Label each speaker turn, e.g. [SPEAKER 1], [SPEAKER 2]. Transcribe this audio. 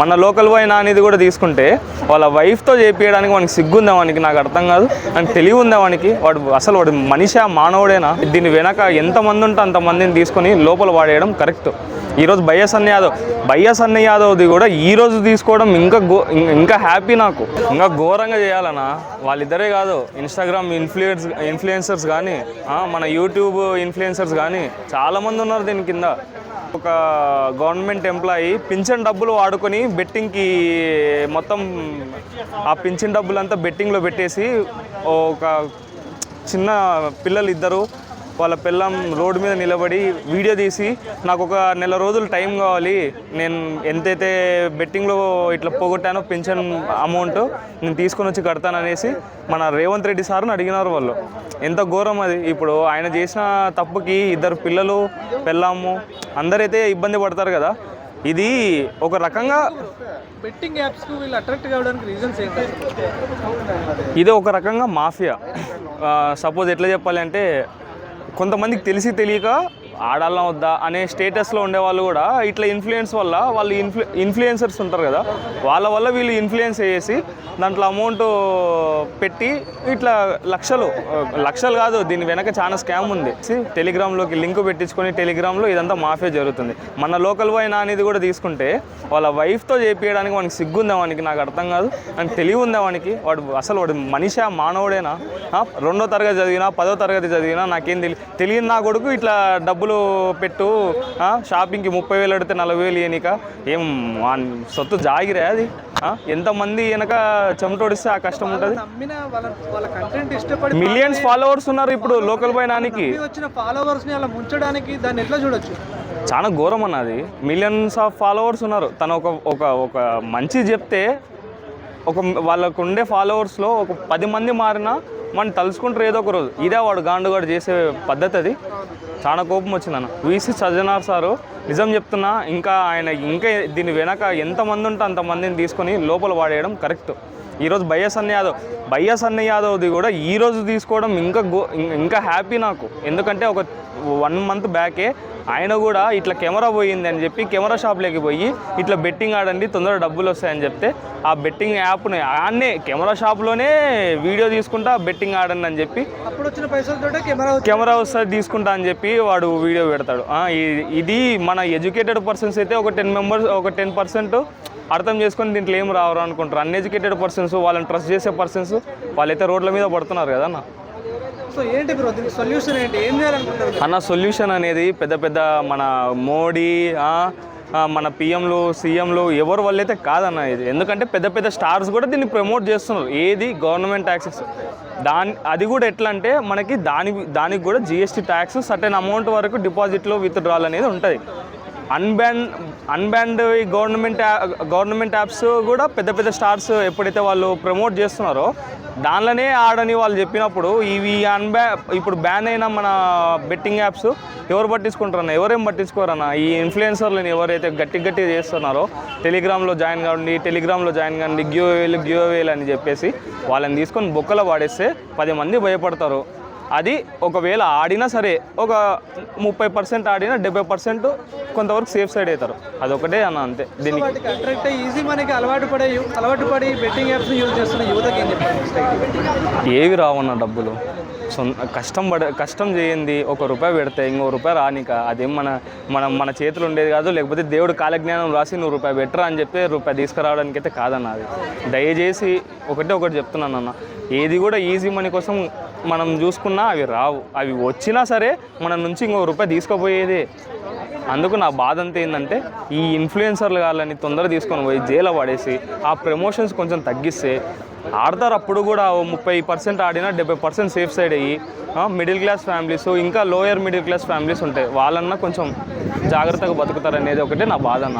[SPEAKER 1] మన local boy అనేది కూడా తీసుకుంటే వాళ్ళ వైఫ్తో చేపించడానికి వానికి సిగ్గుందా వానికి? నాకు అర్థం కాదు. నాకు తెలివి ఉందా వానికి? వాడు అసలు వాడు మనిషి మానవుడేనా? దీని వెనక ఎంతమంది ఉంటే అంతమందిని తీసుకొని లోపల వాడేయడం కరెక్ట్. ఈరోజు బయ్య సన్ని యాదవ్ బయ్య అన్న యాదవ్ది కూడా ఈ రోజు తీసుకోవడం ఇంకా గో ఇంకా హ్యాపీ నాకు. ఇంకా ఘోరంగా చేయాలన్నా వాళ్ళిద్దరే కాదు ఇన్స్టాగ్రామ్ ఇన్ఫ్లుయెన్స్ ఇన్ఫ్లుయెన్సర్స్ కానీ మన యూట్యూబ్ ఇన్ఫ్లుయెన్సర్స్ కానీ చాలామంది ఉన్నారు దీని కింద. ఒక గవర్నమెంట్ ఎంప్లాయీ పింఛన్ డబ్బులు వాడుకొని బెట్టింగ్కి మొత్తం ఆ పింఛన్ డబ్బులంతా బెట్టింగ్లో పెట్టేసి ఒక చిన్న పిల్లలు ఇద్దరు వాళ్ళ పిల్లం రోడ్డు మీద నిలబడి వీడియో తీసి నాకు ఒక నెల రోజులు టైం కావాలి. నేను ఎంతైతే బెట్టింగ్లో ఇట్లా పోగొట్టానో పెన్షన్ అమౌంట్ నేను తీసుకొని వచ్చి కడతాననేసి మన రేవంత్ రెడ్డి సార్ని అడిగినారు వాళ్ళు. ఎంత ఘోరం అది. ఇప్పుడు ఆయన చేసిన తప్పుకి ఇద్దరు పిల్లలు పెళ్ళాము అందరైతే ఇబ్బంది పడతారు కదా. ఇది ఒక రకంగా
[SPEAKER 2] బెట్టింగ్ యాప్స్కు వీళ్ళు అట్రాక్ట్ కావడానికి రీజన్స్ ఏంటి?
[SPEAKER 1] ఇది ఒక రకంగా మాఫియా. సపోజ్ ఎట్లా చెప్పాలి అంటే కొంతమందికి తెలిసి తెలియక ఆడాలా వద్దా అనే స్టేటస్లో ఉండేవాళ్ళు కూడా ఇట్లా ఇన్ఫ్లుయెన్స్ వల్ల వాళ్ళు ఇన్ఫ్లు ఇన్ఫ్లుయెన్సర్స్ ఉంటారు కదా వాళ్ళ వల్ల వీళ్ళు ఇన్ఫ్లుయెన్స్ చేసి దాంట్లో అమౌంట్ పెట్టి ఇట్లా లక్షలు లక్షలు కాదు దీని వెనక చాలా స్కామ్ ఉంది. టెలిగ్రామ్లోకి లింక్ పెట్టించుకొని టెలిగ్రామ్లో ఇదంతా మాఫియా జరుగుతుంది. మన లోకల్ బాయ్ నానిది కూడా తీసుకుంటే వాళ్ళ వైఫ్తో చేపించడానికి వానికి సిగ్గుందా వానికి? నాకు అర్థం కాదు. నాకు తెలివి ఉందా వానికి? వాడు అసలు వాడు మనిషా మానవుడేనా? రెండో తరగతి చదివినా పదో తరగతి చదివినా నాకేం తెలియదు తెలియని నా కొడుకు ఇట్లా డబ్బులు పెట్టు ఆ, షాపింగ్కి ముప్పై వేలు అడితే నలభై వేలు ఇయనిక ఏం సొత్తు జాగిరే అది? ఎంతమంది వెనక చెమటోడిస్తే ఆ కష్టం ఉంటుంది? మిలియన్స్ ఫాలోవర్స్ ఉన్నారు ఇప్పుడు లోకల్ బాయ్ నానికి.
[SPEAKER 2] వచ్చిన అలా ముంచడానికి దాన్ని ఎట్లా చూడొచ్చు?
[SPEAKER 1] చాలా ఘోరం అన్నది మిలియన్స్ ఆఫ్ ఫాలోవర్స్ ఉన్నారు. తను ఒక ఒక ఒక మంచి చెప్తే ఒక వాళ్ళకు ఉండే ఫాలోవర్స్లో ఒక పది మంది మారినా మనం తలుచుకుంటారు ఏదో ఒక రోజు. ఇదే వాడు గాండుగాడు చేసే పద్ధతి అది. చాలా కోపం వచ్చిందన్న వీసీ సజ్జనార్ సారు నిజం చెప్తున్నా ఇంకా ఆయన ఇంకా దీని వెనక ఎంతమంది ఉంటే అంతమందిని తీసుకొని లోపల వాడేయడం కరెక్ట్. ఈరోజు బయ్య సన్ని యాదవ్ బయ్య సన్ని యాదవ్ది కూడా ఈ రోజు తీసుకోవడం ఇంకా గో ఇంకా హ్యాపీ నాకు. ఎందుకంటే ఒక వన్ మంత్ బ్యాకే ఆయన కూడా ఇట్లా కెమెరా పోయింది అని చెప్పి కెమెరా షాప్లోకి పోయి ఇట్లా బెట్టింగ్ ఆడండి తొందరగా డబ్బులు వస్తాయని చెప్తే ఆ బెట్టింగ్ యాప్ని ఆడనే కెమెరా షాప్లోనే వీడియో తీసుకుంటా బెట్టింగ్ ఆడండి అని చెప్పి
[SPEAKER 2] అప్పుడు వచ్చిన పైసలతో కెమెరా
[SPEAKER 1] కెమెరా వస్తుంది తీసుకుంటా అని చెప్పి వాడు వీడియో పెడతాడు. ఇది మన ఎడ్యుకేటెడ్ పర్సన్స్ అయితే ఒక టెన్ మెంబర్స్ ఒక టెన్ పర్సెంట్ అర్థం చేసుకొని దీంట్లో ఏం రావరు అనుకుంటారు. అన్ఎడ్యుకేటెడ్ పర్సన్స్ వాళ్ళని ట్రస్ట్ చేసే పర్సన్స్ వాళ్ళైతే రోడ్ల మీద పడుతున్నారు కదా అన్న.
[SPEAKER 2] సో ఏంటి బ్రో దీనికి సొల్యూషన్ ఏంటి? ఏం చేయాలనుకుంటారు
[SPEAKER 1] అన్న సొల్యూషన్ అనేది పెద్ద పెద్ద మన మోడీ మన పిఎంలు సీఎంలు ఎవరు వాళ్ళైతే కాదన్న ఇది. ఎందుకంటే పెద్ద పెద్ద స్టార్స్ కూడా దీన్ని ప్రమోట్ చేస్తున్నారు. ఏది? Government taxes. దాని అది కూడా ఎట్లా అంటే మనకి దాని దానికి కూడా జిఎస్టీ ట్యాక్స్ సర్టెన్ అమౌంట్ వరకు డిపాజిట్లో విత్డ్రాల్ అనేది ఉంటుంది. Unban unbanned government government apps కూడా పెద్ద పెద్ద స్టార్స్ ఎప్పుడైతే వాళ్ళు ప్రమోట్ చేస్తున్నారో దానిలోనే ఆడని వాళ్ళు చెప్పినప్పుడు ఇవి అన్బ్యా ఇప్పుడు బ్యాన్ అయిన మన బెట్టింగ్ యాప్స్ ఎవరు పట్టించుకుంటారన్న? ఎవరేం పట్టించుకోరన్న? ఈ ఇన్ఫ్లుయెన్సర్లను ఎవరైతే గట్టి గట్టిగా చేస్తున్నారో టెలిగ్రామ్లో జాయిన్ కావండి టెలిగ్రామ్లో జాయిన్ కావండి గ్యూవేలు వేలు వేలు అని చెప్పేసి వాళ్ళని తీసుకొని బొక్కలో పాడేస్తే పది మంది భయపడతారు. అది ఒకవేళ ఆడినా సరే ఒక ముప్పై పర్సెంట్ ఆడినా డెబ్బై పర్సెంట్ కొంతవరకు సేఫ్ సైడ్ అవుతారు. అదొకటే అన్న అంతే. దీనికి
[SPEAKER 2] ఈజీ మనకి అలవాటు పడే అలవాటు పడి బెట్టింగ్ యాప్స్ యూజ్ చేస్తున్న యువతకి
[SPEAKER 1] ఏవి రావన్న డబ్బులు? సొంత కష్టం పడ కష్టం చేయండి ఒక రూపాయి పెడితే ఇంకో రూపాయి రానిక అదేం మన మనం మన చేతులు ఉండేది కాదు లేకపోతే దేవుడు కాలజ్ఞానం రాసి నువ్వు రూపాయి పెట్టరా అని చెప్పి రూపాయి తీసుకురావడానికి అయితే కాదన్న అది. దయచేసి ఒకటే ఒకటి చెప్తున్నాను అన్న. ఏది కూడా ఈజీ మనీ కోసం మనం చూసుకున్నా అవి రావు. అవి వచ్చినా సరే మన నుంచి ఇంకో రూపాయి తీసుకుపోయేదే. అందుకు నా బాధ అంతా ఏంటంటే ఈ ఇన్ఫ్లుయెన్సర్లు వాళ్ళని తొందర తీసుకొని పోయి జైలు పడేసి ఆ ప్రమోషన్స్ కొంచెం తగ్గిస్తే ఆడతారు అప్పుడు కూడా ముప్పై పర్సెంట్ ఆడినా డెబ్బై పర్సెంట్ సేఫ్ సైడ్ అయ్యి మిడిల్ క్లాస్ ఫ్యామిలీస్ ఇంకా లోయర్ మిడిల్ క్లాస్ ఫ్యామిలీస్ ఉంటాయి వాళ్ళన్నా కొంచెం జాగ్రత్తగా బతుకుతారు అనేది ఒకటే నా బాధ అన్న.